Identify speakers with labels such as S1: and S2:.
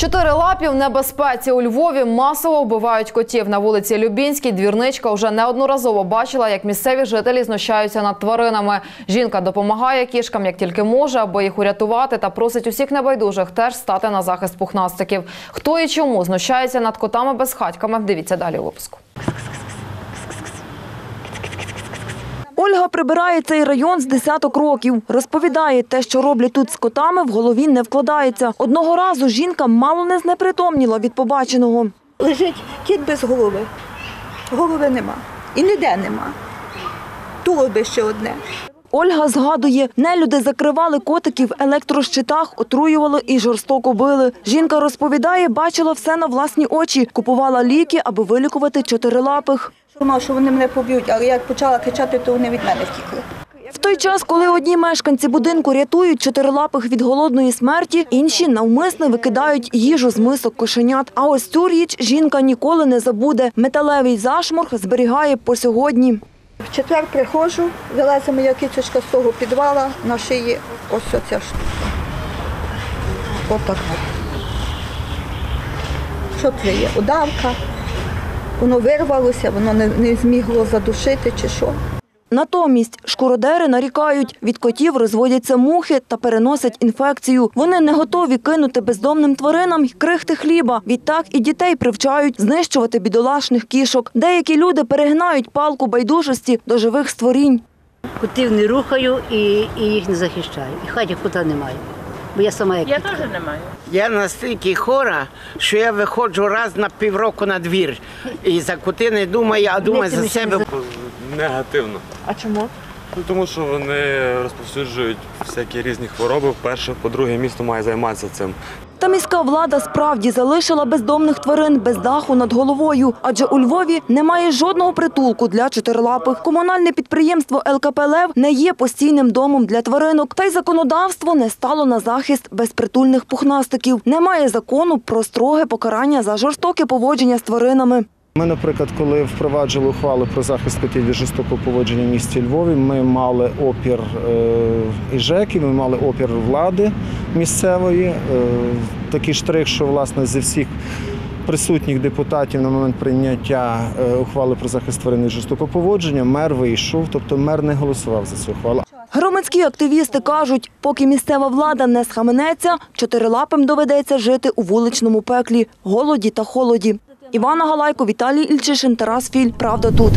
S1: Чотири лапі в небезпеці у Львові масово вбивають котів. На вулиці Любінській двірничка вже неодноразово бачила, як місцеві жителі знущаються над тваринами. Жінка допомагає кішкам як тільки може, аби їх урятувати, та просить усіх небайдужих теж стати на захист пухнастиків. Хто і чому знущається над котами безхатьками? Дивіться далі у випуску.
S2: Ольга прибирає цей район з десяток років. Розповідає, те, що роблять тут з котами, в голові не вкладається. Одного разу жінка мало не знепритомніла від побаченого.
S3: Лежить кіт без голови. Голови нема. І ніде нема. Туловище одне.
S2: Ольга згадує, нелюди закривали котиків в електрощитах, отруювали і жорстоко били. Жінка розповідає, бачила все на власні очі, купувала ліки, аби вилікувати чотирилапих.
S3: Думала, що вони мене поб'ють, але як почала кричати, то вони від мене втікли.
S2: В той час, коли одні мешканці будинку рятують чотирилапих від голодної смерті, інші навмисно викидають їжу з мисок кошенят. А ось цю річ жінка ніколи не забуде. Металевий зашморг зберігає по сьогодні.
S3: В четвер приходжу, вилазить моя кицючка з того підвала на шиї. Ось оця штука. Отак. Що це є? Удавка. Воно вирвалося, воно не, не змігло задушити чи що.
S2: Натомість шкуродери нарікають, від котів розводяться мухи та переносять інфекцію. Вони не готові кинути бездомним тваринам й крихти хліба. Відтак і дітей привчають знищувати бідолашних кішок. Деякі люди перегинають палку байдужості до живих створінь.
S4: Котів не рухаю і, і їх не захищаю. І в хаті кота немає. Бо я сама як
S5: Я теж не маю.
S6: Я настільки хора, що я виходжу раз на півроку на двір. І за коти не думаю, а думаю за себе.
S7: Негативно.
S5: А чому?
S7: Ну, тому що вони розповсюджують всякі різні хвороби. Перше, по-друге, місто має займатися цим.
S2: Та міська влада справді залишила бездомних тварин без даху над головою, адже у Львові немає жодного притулку для чотирилапих. Комунальне підприємство ЛКП «Лев» не є постійним домом для тваринок, та й законодавство не стало на захист безпритульних пухнастиків. Немає закону про строге покарання за жорстоке поводження з тваринами.
S8: Ми, наприклад, коли впроваджували ухвалу про захист котів від жорстокого поводження в місті Львові, ми мали опір е, і ЖЕКів, ми мали опір влади місцевої. Е, такий штрих, що власне зі всіх присутніх депутатів на момент прийняття е, ухвали про захист тварин від жорстокого поводження мер вийшов, тобто мер не голосував за цю ухвалу.
S2: Громадські активісти кажуть, поки місцева влада не схаменеться, чотирилапим доведеться жити у вуличному пеклі, голоді та холоді. Івана Галайко, Віталій Ільчишин, Тарас Філь. Правда тут.